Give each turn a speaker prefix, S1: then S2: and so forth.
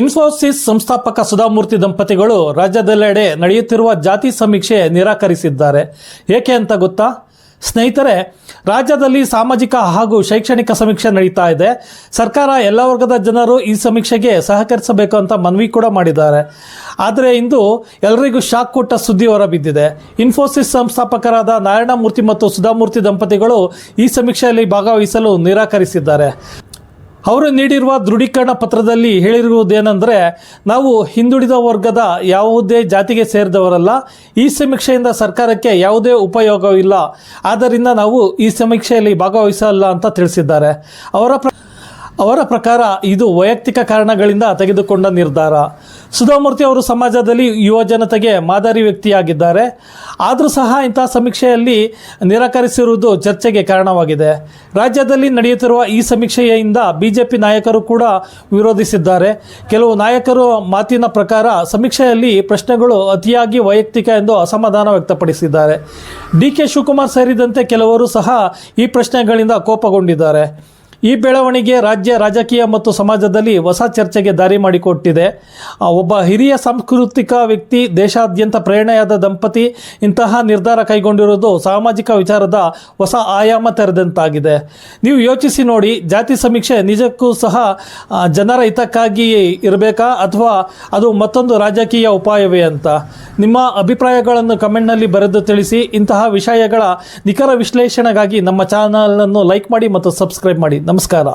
S1: ಇನ್ಫೋಸಿಸ್ ಸಂಸ್ಥಾಪಕ ಸುಧಾಮೂರ್ತಿ ದಂಪತಿಗಳು ರಾಜ್ಯದೆಲ್ಲೆಡೆ ನಡೆಯುತ್ತಿರುವ ಜಾತಿ ಸಮೀಕ್ಷೆ ನಿರಾಕರಿಸಿದ್ದಾರೆ. ಏಕೆ ಅಂತ ಗೊತ್ತಾ? ಸ್ನೇಹಿತರೆ, ರಾಜ್ಯದಲ್ಲಿ ಸಾಮಾಜಿಕ ಹಾಗೂ ಶೈಕ್ಷಣಿಕ ಸಮೀಕ್ಷೆ ನಡೀತಾ ಇದೆ. ಸರ್ಕಾರ ಎಲ್ಲ ವರ್ಗದ ಜನರು ಈ ಸಮೀಕ್ಷೆಗೆ ಸಹಕರಿಸಬೇಕು ಅಂತ ಮನವಿ ಕೂಡ ಮಾಡಿದ್ದಾರೆ. ಆದರೆ ಇಂದು ಎಲ್ಲರಿಗೂ ಶಾಕ್ ಕೊಟ್ಟ ಸುದ್ದಿ ಹೊರಬಿದ್ದಿದೆ. ಇನ್ಫೋಸಿಸ್ ಸಂಸ್ಥಾಪಕರಾದ ನಾರಾಯಣಮೂರ್ತಿ ಮತ್ತು ಸುಧಾಮೂರ್ತಿ ದಂಪತಿಗಳು ಈ ಸಮೀಕ್ಷೆಯಲ್ಲಿ ಭಾಗವಹಿಸಲು ನಿರಾಕರಿಸಿದ್ದಾರೆ. ಅವರು ನೀಡಿರುವ ದೃಢೀಕರಣ ಪತ್ರದಲ್ಲಿ ಹೇಳಿರುವುದೇನೆಂದರೆ, ನಾವು ಹಿಂದುಳಿದ ವರ್ಗದ ಯಾವುದೇ ಜಾತಿಗೆ ಸೇರಿದವರಲ್ಲ, ಈ ಸಮೀಕ್ಷೆಯಿಂದ ಸರ್ಕಾರಕ್ಕೆ ಯಾವುದೇ ಉಪಯೋಗವಿಲ್ಲ. ಆದ್ದರಿಂದ ನಾವು ಈ ಸಮೀಕ್ಷೆಯಲ್ಲಿ ಭಾಗವಹಿಸಲ್ಲ ಅಂತ ತಿಳಿಸಿದ್ದಾರೆ. ಅವರ ಅವರ ಪ್ರಕಾರ ಇದು ವೈಯಕ್ತಿಕ ಕಾರಣಗಳಿಂದ ತೆಗೆದುಕೊಂಡ ನಿರ್ಧಾರ. ಸುಧಾಮೂರ್ತಿ ಅವರು ಸಮಾಜದಲ್ಲಿ ಯುವ ಜನತೆಗೆ ಮಾದರಿ ವ್ಯಕ್ತಿಯಾಗಿದ್ದಾರೆ. ಆದರೂ ಸಹ ಇಂತಹ ಸಮೀಕ್ಷೆಯಲ್ಲಿ ನಿರಾಕರಿಸಿರುವುದು ಚರ್ಚೆಗೆ ಕಾರಣವಾಗಿದೆ. ರಾಜ್ಯದಲ್ಲಿ ನಡೆಯುತ್ತಿರುವ ಈ ಸಮೀಕ್ಷೆಯಿಂದ ಬಿಜೆಪಿ ನಾಯಕರು ಕೂಡ ವಿರೋಧಿಸಿದ್ದಾರೆ. ಕೆಲವು ನಾಯಕರು ಮಾತಿನ ಪ್ರಕಾರ ಸಮೀಕ್ಷೆಯಲ್ಲಿ ಪ್ರಶ್ನೆಗಳು ಅತಿಯಾಗಿ ವೈಯಕ್ತಿಕ ಎಂದು ಅಸಮಾಧಾನ ವ್ಯಕ್ತಪಡಿಸಿದ್ದಾರೆ. ಡಿ ಕೆ ಶಿವಕುಮಾರ್ ಸೇರಿದಂತೆ ಕೆಲವರು ಸಹ ಈ ಪ್ರಶ್ನೆಗಳಿಂದ ಕೋಪಗೊಂಡಿದ್ದಾರೆ. ಈ ಬೆಳವಣಿಗೆ ರಾಜ್ಯ ರಾಜಕೀಯ ಮತ್ತು ಸಮಾಜದಲ್ಲಿ ಹೊಸ ಚರ್ಚೆಗೆ ದಾರಿ ಮಾಡಿಕೊಟ್ಟಿದೆ. ಒಬ್ಬ ಹಿರಿಯ ಸಾಂಸ್ಕೃತಿಕ ವ್ಯಕ್ತಿ, ದೇಶಾದ್ಯಂತ ಪ್ರೇರಣೆಯಾದ ದಂಪತಿ, ಇಂತಹ ನಿರ್ಧಾರ ಕೈಗೊಂಡಿರುವುದು ಸಾಮಾಜಿಕ ವಿಚಾರದ ಹೊಸ ಆಯಾಮ ತೆರೆದಂತಾಗಿದೆ. ನೀವು ಯೋಚಿಸಿ ನೋಡಿ, ಜಾತಿ ಸಮೀಕ್ಷೆ ನಿಜಕ್ಕೂ ಸಹ ಜನರ ಹಿತಕ್ಕಾಗಿ ಇರಬೇಕಾ ಅಥವಾ ಅದು ಮತ್ತೊಂದು ರಾಜಕೀಯ ಉಪಾಯವೇ ಅಂತ? ನಿಮ್ಮ ಅಭಿಪ್ರಾಯಗಳನ್ನು ಕಮೆಂಟ್ನಲ್ಲಿ ಬರೆದು ತಿಳಿಸಿ. ಇಂತಹ ವಿಷಯಗಳ ನಿಖರ ವಿಶ್ಲೇಷಣೆಗಾಗಿ ನಮ್ಮ ಚಾನಲನ್ನು ಲೈಕ್ ಮಾಡಿ ಮತ್ತು ಸಬ್ಸ್ಕ್ರೈಬ್ ಮಾಡಿ. ನಮಸ್ಕಾರ.